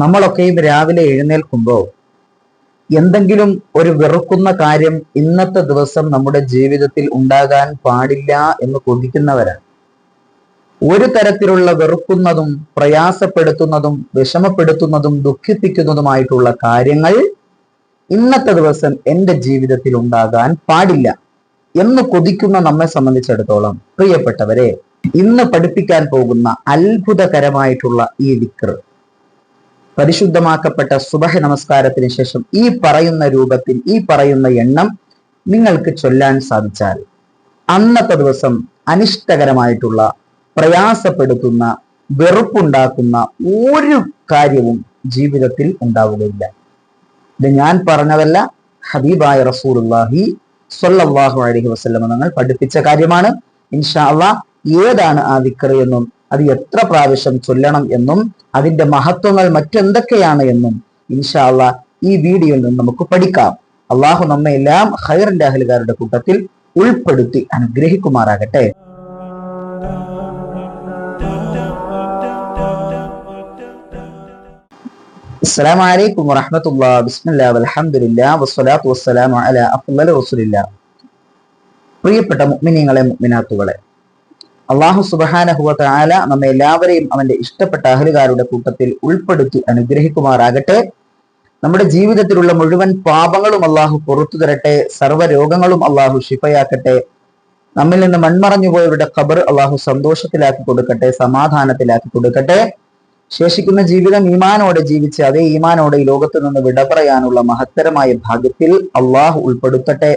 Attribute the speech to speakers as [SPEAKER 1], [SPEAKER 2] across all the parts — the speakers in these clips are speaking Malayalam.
[SPEAKER 1] നമ്മളൊക്കെയും രാവിലെ എഴുന്നേൽക്കുമ്പോൾ എന്തെങ്കിലും ഒരു വെറുക്കുന്ന കാര്യം ഇന്നത്തെ ദിവസം നമ്മുടെ ജീവിതത്തിൽ ഉണ്ടാകാൻ പാടില്ല എന്ന് കൊതിക്കുന്നവരാണ്. ഒരു തരത്തിലുള്ള വെറുക്കുന്നതും പ്രയാസപ്പെടുത്തുന്നതും വിഷമപ്പെടുത്തുന്നതും ദുഃഖിപ്പിക്കുന്നതുമായിട്ടുള്ള കാര്യങ്ങൾ ഇന്നത്തെ ദിവസം എന്റെ ജീവിതത്തിൽ ഉണ്ടാകാൻ പാടില്ല എന്ന് കൊതിക്കുന്ന നമ്മെ സംബന്ധിച്ചിടത്തോളം പ്രിയപ്പെട്ടവരെ ഇന്ന് പഠിപ്പിക്കാൻ പോകുന്ന അത്ഭുതകരമായിട്ടുള്ള ഈ ദിക്ർ പരിശുദ്ധമാക്കപ്പെട്ട സുബഹ നമസ്കാരത്തിന് ശേഷം ഈ പറയുന്ന രൂപത്തിൽ ഈ പറയുന്ന എണ്ണം നിങ്ങൾക്ക് ചൊല്ലാൻ സാധിച്ചാൽ അന്നത്തെ ദിവസം അനിഷ്ടകരമായിട്ടുള്ള പ്രയാസപ്പെടുത്തുന്ന വെറുപ്പുണ്ടാക്കുന്ന ഒരു കാര്യവും ജീവിതത്തിൽ ഉണ്ടാവുകയില്ല. ഇത് ഞാൻ പറഞ്ഞതല്ല ഹബീബായ റസൂലുള്ളാഹി സ്വല്ലല്ലാഹു അലഹി വസല്ലം നിങ്ങൾ പഠിപ്പിച്ച കാര്യമാണ്. ഇൻഷാ അള്ളാഹ് ഏതാണ് ആ ദിക്ർ എന്നും അത് എത്ര പ്രാവശ്യം ചൊല്ലണം എന്നും അതിന്റെ മഹത്വങ്ങൾ മറ്റെന്തൊക്കെയാണ് എന്നും ഇൻഷാല്ല ഈ വീഡിയോയിൽ നിന്ന് നമുക്ക് പഠിക്കാം. അള്ളാഹു നമ്മെ എല്ലാം ഹൈറിന്റെ അഹലുകാരുടെ കൂട്ടത്തിൽ ഉൾപ്പെടുത്തി അനുഗ്രഹിക്കുമാറാകട്ടെ. അസ്സലാമു അലൈക്കും വറഹ്മത്തുള്ളാ ബിസ്മില്ലാഹി വൽഹംദുലില്ലാഹി വസ്സലാത്തു വസ്സലാമു അലാ അഫ്ളൽ റസൂലില്ലാ പ്രിയപ്പെട്ട മുഅ്മിനീങ്ങളെ മുഅ്മിനാത്തുകളെ അള്ളാഹു സുബ്ഹാനഹു ആല നമ്മെ എല്ലാവരെയും അവന്റെ ഇഷ്ടപ്പെട്ട അഹലുകാരുടെ കൂട്ടത്തിൽ ഉൾപ്പെടുത്തി അനുഗ്രഹിക്കുമാറാകട്ടെ. നമ്മുടെ ജീവിതത്തിലുള്ള മുഴുവൻ പാപങ്ങളും അള്ളാഹു പുറത്തു തരട്ടെ സർവ രോഗങ്ങളും അള്ളാഹു ശിഫയാക്കട്ടെ. നമ്മിൽ നിന്ന് മൺമറഞ്ഞു പോയവരുടെ ഖബർ അള്ളാഹു സന്തോഷത്തിലാക്കി കൊടുക്കട്ടെ സമാധാനത്തിലാക്കി കൊടുക്കട്ടെ. ശേഷിക്കുന്ന ജീവിതം ഈമാനോടെ ജീവിച്ച് അതേ ഈമാനോടെ ഈ ലോകത്ത് നിന്ന് വിട പറയാനുള്ള മഹത്തരമായ ഭാഗ്യത്തിൽ അള്ളാഹു ഉൾപ്പെടുത്തട്ടെ.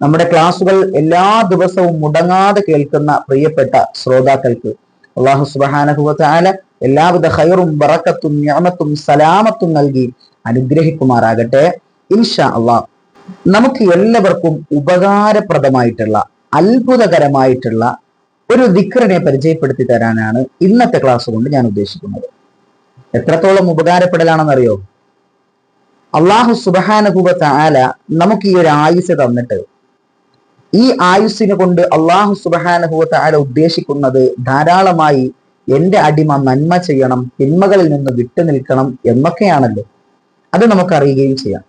[SPEAKER 1] നമ്മുടെ ക്ലാസുകൾ എല്ലാ ദിവസവും മുടങ്ങാതെ കേൾക്കുന്ന പ്രിയപ്പെട്ട ശ്രോതാക്കൾക്ക് അള്ളാഹു സുബാനഹുല എല്ലാവിധ ഹൈറും ബറക്കത്തും ഞാമത്തും സലാമത്തും നൽകി അനുഗ്രഹിക്കുമാറാകട്ടെ. ഇൻഷാ അള്ളാഹ് നമുക്ക് എല്ലാവർക്കും ഉപകാരപ്രദമായിട്ടുള്ള അത്ഭുതകരമായിട്ടുള്ള ഒരു ദിക്റിനെ പരിചയപ്പെടുത്തി തരാനാണ് ഇന്നത്തെ ക്ലാസ് കൊണ്ട് ഞാൻ ഉദ്ദേശിക്കുന്നത്. എത്രത്തോളം ഉപകാരപ്പെടലാണെന്നറിയോ? അള്ളാഹു സുബാനുഭൂവത്ത ആല നമുക്ക് ഈ ഒരു ആയുസ് തന്നിട്ട് ഈ ആയുസ്സിനെ കൊണ്ട് അള്ളാഹു സുബാനുഭൂവത്ത ആല ഉദ്ദേശിക്കുന്നത് ധാരാളമായി എന്റെ അടിമ നന്മ ചെയ്യണം തിന്മകളിൽ നിന്ന് വിട്ടു നിൽക്കണം എന്നൊക്കെയാണല്ലോ. അത് നമുക്കറിയുകയും ചെയ്യാം.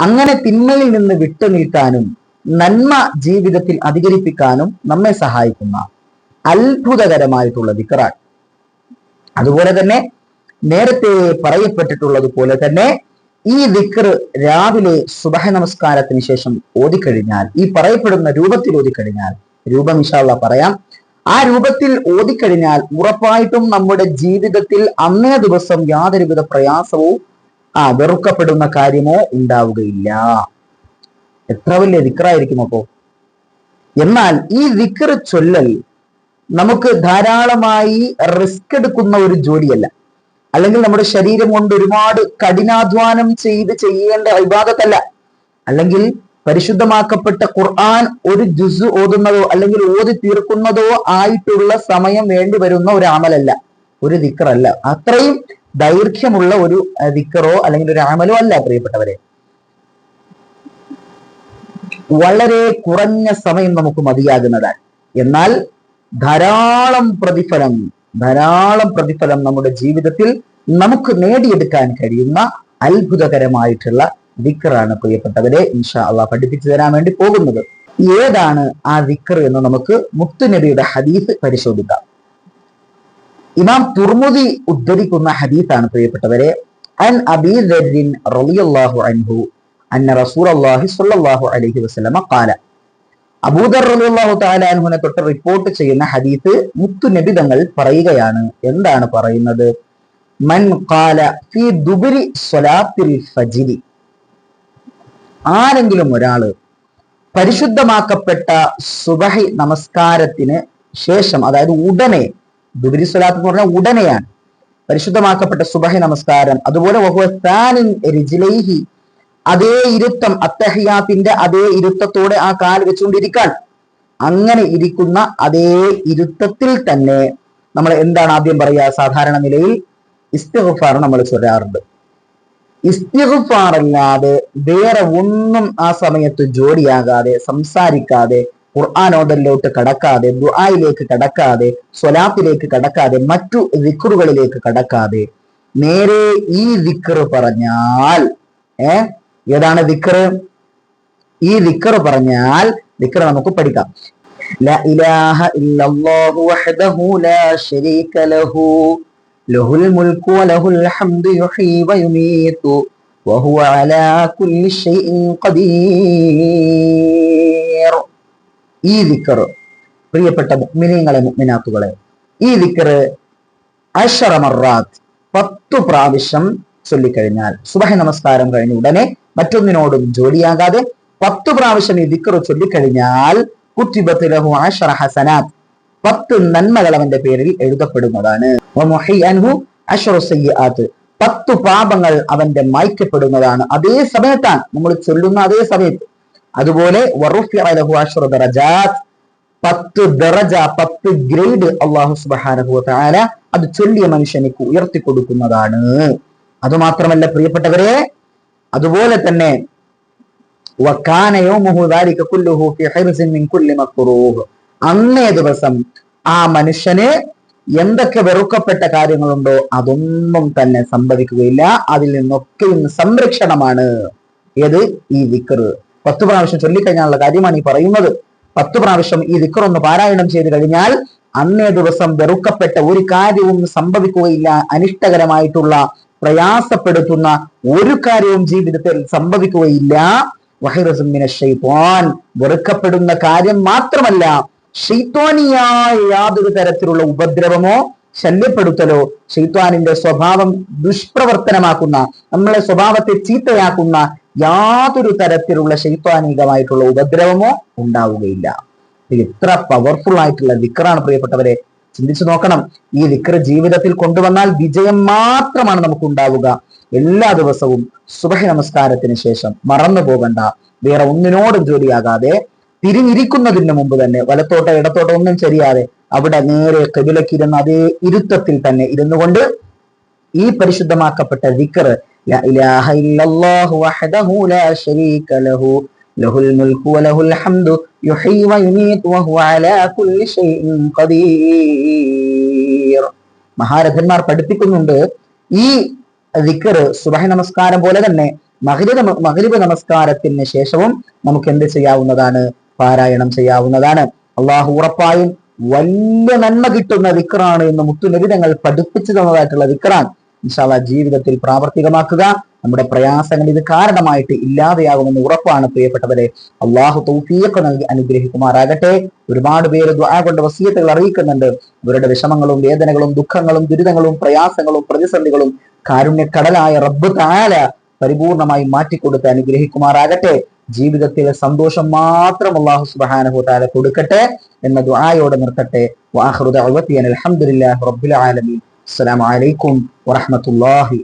[SPEAKER 1] അങ്ങനെ തിന്മയിൽ നിന്ന് വിട്ടു നിൽക്കാനും നന്മ ജീവിതത്തിൽ അധികരിപ്പിക്കാനും നമ്മെ സഹായിക്കുന്ന അത്ഭുതകരമായിട്ടുള്ള ദിക്കറാണ് അതുപോലെ തന്നെ നേരത്തെ പറയപ്പെട്ടിട്ടുള്ളത് പോലെ തന്നെ ഈ ദിക്ർ രാവിലെ സുബഹ നമസ്കാരത്തിന് ശേഷം ഓതിക്കഴിഞ്ഞാൽ ഈ പറയപ്പെടുന്ന രൂപത്തിൽ ഓതിക്കഴിഞ്ഞാൽ രൂപം ഇഷാള്ള പറയാം. ആ രൂപത്തിൽ ഓതിക്കഴിഞ്ഞാൽ ഉറപ്പായിട്ടും നമ്മുടെ ജീവിതത്തിൽ അന്നേ ദിവസം യാതൊരുവിധ പ്രയാസവും ആ വെറുക്കപ്പെടുന്ന കാര്യമോ ഉണ്ടാവുകയില്ല. എത്ര വലിയ ദിക്റായിരിക്കും അപ്പോ? എന്നാൽ ഈ ദിക്ർ ചൊല്ലൽ നമുക്ക് ധാരാളമായി റിസ്ക് എടുക്കുന്ന ഒരു ജോലിയല്ല. അല്ലെങ്കിൽ നമ്മുടെ ശരീരം കൊണ്ട് ഒരുപാട് കഠിനാധ്വാനം ചെയ്ത് ചെയ്യേണ്ട വിഭാഗത്തല്ല അല്ലെങ്കിൽ പരിശുദ്ധമാക്കപ്പെട്ട ഖുർആൻ ഒരു ജുസ് ഓതുന്നതോ അല്ലെങ്കിൽ ഓതി തീർക്കുന്നതോ ആയിട്ടുള്ള സമയം വേണ്ടി വരുന്ന ഒരു അമലല്ല ഒരു ദിക്കറല്ല. അത്രയും ദൈർഘ്യമുള്ള ഒരു ദിക്കറോ അല്ലെങ്കിൽ ഒരു അമലോ അല്ല പ്രിയപ്പെട്ടവരെ. വളരെ കുറഞ്ഞ സമയം നമുക്ക് മതിയാകുന്നതാണ്. എന്നാൽ ധാരാളം പ്രതിഫലം ധാരാളം പ്രതിഫലം നമ്മുടെ ജീവിതത്തിൽ നമുക്ക് നേടിയെടുക്കാൻ കഴിയുന്ന അത്ഭുതകരമായിട്ടുള്ള ദിക്കറാണ് പ്രിയപ്പെട്ടവരെ ഇൻഷാ അള്ളാഹ് പഠിപ്പിച്ചു തരാൻ വേണ്ടി പോകുന്നത്. ഏതാണ് ആ ദിക്കർ എന്ന് നമുക്ക് മുത്തുനബിയുടെ ഹദീസ് പരിശോധിക്കാം. ഇമാം തുർമുദി ഉദ്ധരിക്കുന്ന ഹദീസാണ് പ്രിയപ്പെട്ടവരെ അൻ അബീ റളിയല്ലാഹു അൻഹു അന്ന റസൂലുള്ളാഹി സ്വല്ലല്ലാഹു അലൈഹി വസല്ലമ ഖാല അബൂദർ റളിയല്ലാഹു താലാൻഹുനെ തൊട്ട് റിപ്പോർട്ട് ചെയ്യുന്ന ഹദീസ് മുത്തുനബി തങ്ങൾ പറയുകയാണ്. എന്താണ് പറയുന്നത്? മൻ ഖാല ഫി സ്വലാത്തിൽ ഫജ്രി. ആരെങ്കിലും ഒരാൾ പരിശുദ്ധമാക്കപ്പെട്ട സുബഹി നമസ്കാരത്തിന് ശേഷം അതായത് ഉടനെ ദുബരി സ്വലാത്ത് എന്ന് പറഞ്ഞാൽ ഉടനെയാണ് പരിശുദ്ധമാക്കപ്പെട്ട സുബഹി നമസ്കാരം അതുപോലെ അതേ ഇരുത്തം അത്തഹിയാത്തിന്റെ അതേ ഇരുത്തത്തോടെ ആ കാൽ വെച്ചുകൊണ്ടിരിക്കാൻ. അങ്ങനെ ഇരിക്കുന്ന അതേ ഇരുത്തത്തിൽ തന്നെ നമ്മൾ എന്താണ് ആദ്യം പറയുക? സാധാരണ നിലയിൽ ഇസ്തിഗ്ഫാർ നമ്മൾ ചൊല്ലാറുണ്ട്. ഇസ്തിഗ്ഫാർ അല്ലാതെ വേറെ ഒന്നും ആ സമയത്ത് ജോലിയാകാതെ സംസാരിക്കാതെ ഖുർആാനോദലിലോട്ട് കടക്കാതെ ദുആയിലേക്ക് കടക്കാതെ സ്വലാത്തിലേക്ക് കടക്കാതെ മറ്റു ദിക്റുകളിലേക്ക് കടക്കാതെ നേരെ ഈ ദിക്കർ പറഞ്ഞാൽ ഏ ഏതാണ് ദിക്കറ് ഈ ദിക്കറ് പറഞ്ഞാൽ ദിക്കറ് നമുക്ക് പഠിക്കാം. ഈ പ്രിയപ്പെട്ട മുഗ്മിനീങ്ങളെ മുഗ്മിനാത്തുകളെ ഈ ദിക്കർ അഷറമറാത്ത് പത്തു പ്രാവശ്യം ചൊല്ലിക്കഴിഞ്ഞാൽ സുബഹ നമസ്കാരം കഴിഞ്ഞ ഉടനെ മറ്റൊന്നിനോടും ജോലിയാകാതെ പത്ത് പ്രാവശ്യം ഈ ദിക്കർ ചൊല്ലിക്കഴിഞ്ഞാൽ കുത്തിബത്ത് ഹസനാത്. ഹസനാത്ത് പത്ത് നന്മകൾ അവന്റെ പേരിൽ എഴുതപ്പെടുന്നതാണ്. പത്തു പാപങ്ങൾ അവന്റെ മായ്ക്കപ്പെടുന്നതാണ്. അതേ സമയത്താണ് നമ്മൾ ചൊല്ലുന്ന അതേ സമയത്ത്. അതുപോലെ ഗ്രേഡ് അത് ചൊല്ലിയ മനുഷ്യനിക്ക് ഉയർത്തി കൊടുക്കുന്നതാണ് അതുമാത്രമല്ല പ്രിയപ്പെട്ടവരെ അതുപോലെ തന്നെ അന്നേ ദിവസം ആ മനുഷ്യന് എന്തൊക്കെ വെറുക്കപ്പെട്ട കാര്യങ്ങളുണ്ടോ അതൊന്നും തന്നെ സംഭവിക്കുകയില്ല. അതിൽ നിന്നൊക്കെയും സംരക്ഷണമാണ്. ഏത്? ഈ വിക്കർ പത്ത് പ്രാവശ്യം ചൊല്ലിക്കഴിഞ്ഞാലുള്ള കാര്യമാണ് ഈ പറയുന്നത്. പത്ത് പ്രാവശ്യം ഈ ദിക്കർ ഒന്ന് പാരായണം ചെയ്ത് കഴിഞ്ഞാൽ അന്നേ ദിവസം വെറുക്കപ്പെട്ട ഒരു കാര്യവും സംഭവിക്കുകയില്ല. അനിഷ്ടകരമായിട്ടുള്ള പ്രയാസപ്പെടുത്തുന്ന ഒരു കാര്യവും ജീവിതത്തിൽ സംഭവിക്കുകയില്ല. വഹിറസുമിന ഷെയ്ത്തോൻ വെറുക്കപ്പെടുന്ന കാര്യം മാത്രമല്ല ഷെയ്ത്വാനിയായ യാതൊരു തരത്തിലുള്ള ഉപദ്രവമോ ശല്യപ്പെടുത്തലോ ഷെയ്ത്വാനിന്റെ സ്വഭാവം ദുഷ്പ്രവർത്തനമാക്കുന്ന നമ്മളെ സ്വഭാവത്തെ ചീത്തയാക്കുന്ന യാതൊരു തരത്തിലുള്ള ശൈത്വാനികമായിട്ടുള്ള ഉപദ്രവമോ ഉണ്ടാവുകയില്ല. എത്ര പവർഫുൾ ആയിട്ടുള്ള വിക്രാണ് പ്രിയപ്പെട്ടവരെ. ചിന്തിച്ചു നോക്കണം. ഈ വിക്ര ജീവിതത്തിൽ കൊണ്ടുവന്നാൽ വിജയം മാത്രമാണ് നമുക്ക് ഉണ്ടാവുക എല്ലാ ദിവസവും സുബഹ നമസ്കാരത്തിന് ശേഷം മറന്നു പോകണ്ട. വേറെ ഒന്നിനോടും ജോലിയാകാതെ തിരിഞ്ഞിരിക്കുന്നതിന് മുമ്പ് തന്നെ വലത്തോട്ടോ ഇടത്തോട്ടോ ഒന്നും ചെറിയാതെ അവിടെ നേരെ കബിലക്കിരുന്ന അതേ ഇരുത്തത്തിൽ തന്നെ ഇരുന്നു കൊണ്ട് ഈ പരിശുദ്ധമാക്കപ്പെട്ട ദിക്കർ له الملك وله الحمد يحيي ويميت وهو على كل شيء قدير. മഹാരഥന്മാർ പഠിപ്പിക്കുന്നുണ്ട് ഈ ദിക്കർ സുബഹി നമസ്കാരം പോലെ തന്നെ മകരിബ് മകരിബ് നമസ്കാരത്തിന് ശേഷവും നമുക്ക് എന്ത് ചെയ്യാവുന്നതാണ്? പാരായണം ചെയ്യാവുന്നതാണ്. അള്ളാഹു ഉറപ്പായും വലിയ നന്മ കിട്ടുന്ന വിക്രാണ് എന്ന് മുത്തുനിരിതങ്ങൾ പഠിപ്പിച്ചു തന്നതായിട്ടുള്ള വിക്രാൻ ഇൻഷാല്ല ജീവിതത്തിൽ പ്രാവർത്തികമാക്കുക. നമ്മുടെ പ്രയാസങ്ങൾ ഇത് കാരണമായിട്ട് ഇല്ലാതെയാകുമെന്ന് ഉറപ്പാണ് പ്രിയപ്പെട്ടവരെ. അള്ളാഹു തൗഫീഖ് നൽകി അനുഗ്രഹിക്കുമാറാകട്ടെ. ഒരുപാട് പേര് ദ്വാ കൊണ്ട് വസീയത്തുകൾ അറിയിക്കുന്നുണ്ട്. ഇവരുടെ വിഷമങ്ങളും വേദനകളും ദുഃഖങ്ങളും ദുരിതങ്ങളും പ്രയാസങ്ങളും പ്രതിസന്ധികളും കാരുണ്യക്കടലായ റബ്ബ് താല പരിപൂർണമായി മാറ്റിക്കൊടുത്ത് അനുഗ്രഹിക്കുമാറാകട്ടെ. ജീവിതത്തിലെ സന്തോഷം മാത്രം അള്ളാഹു സുബാനഹു താല കൊടുക്കട്ടെ എന്ന ദുആയോടെ നിർത്തട്ടെ. വാഹൃദ അലഹമുല്ലാ റബ്ബുൽ ആലമീൻ. അസ്സലാമു അലൈക്കും വറഹ്മത്തുള്ളാഹി